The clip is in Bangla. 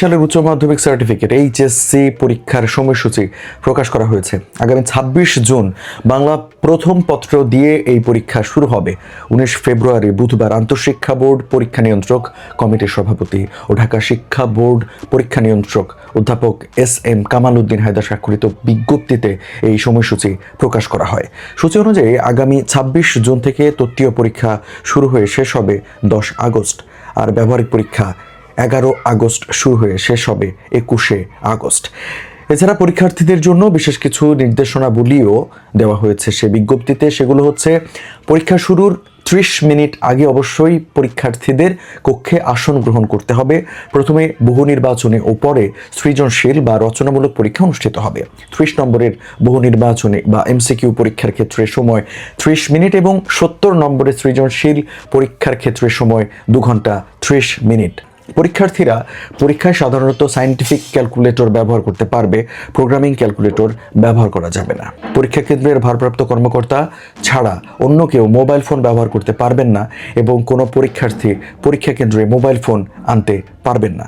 সালের উচ্চ মাধ্যমিক সার্টিফিকেট এইচএসসি পরীক্ষার সময়সূচি প্রকাশ করা হয়েছে। আগামী ছাব্বিশ জুন বাংলা প্রথম পত্র দিয়ে এই পরীক্ষা শুরু হবে। উনিশ ফেব্রুয়ারি বুধবার আন্তঃশিক্ষা বোর্ড পরীক্ষা নিয়ন্ত্রক কমিটির সভাপতি ও ঢাকা শিক্ষা বোর্ড পরীক্ষা নিয়ন্ত্রক অধ্যাপক এস এম কামাল উদ্দিন হায়দার স্বাক্ষরিত বিজ্ঞপ্তিতে এই সময়সূচি প্রকাশ করা হয়। সূচি অনুযায়ী আগামী ছাব্বিশ জুন থেকে তত্ত্বীয় পরীক্ষা শুরু হয়ে শেষ হবে দশ আগস্ট। আর ব্যবহারিক পরীক্ষা এগারো আগস্ট শুরু হয়ে শেষ হবে একুশে আগস্ট। এছাড়া পরীক্ষার্থীদের জন্য বিশেষ কিছু নির্দেশনাবলীও দেওয়া হয়েছে। সে বিজ্ঞপ্তিতে সেগুলো হচ্ছে, পরীক্ষা শুরুর ত্রিশ মিনিট আগে অবশ্যই পরীক্ষার্থীদের কক্ষে আসন গ্রহণ করতে হবে। প্রথমে বহু নির্বাচনে ও পরে সৃজনশীল বা রচনামূলক পরীক্ষা অনুষ্ঠিত হবে। ত্রিশ নম্বরের বহু নির্বাচনে বা এমসিকিউ পরীক্ষার ক্ষেত্রে সময় ত্রিশ মিনিট এবং সত্তর নম্বরের সৃজনশীল পরীক্ষার ক্ষেত্রে সময় দু ঘণ্টা ত্রিশ মিনিট। পরীক্ষার্থীরা পরীক্ষায় সাধারণত সায়েন্টিফিক ক্যালকুলেটর ব্যবহার করতে পারবে প্রোগ্রামিং ক্যালকুলেটর ব্যবহার করা যাবে না। পরীক্ষা কেন্দ্রের ভারপ্রাপ্ত কর্মকর্তা ছাড়া অন্য কেউ মোবাইল ফোন ব্যবহার করতে পারবেন না এবং কোনো পরীক্ষার্থী পরীক্ষা কেন্দ্রে মোবাইল ফোন আনতে পারবেন না।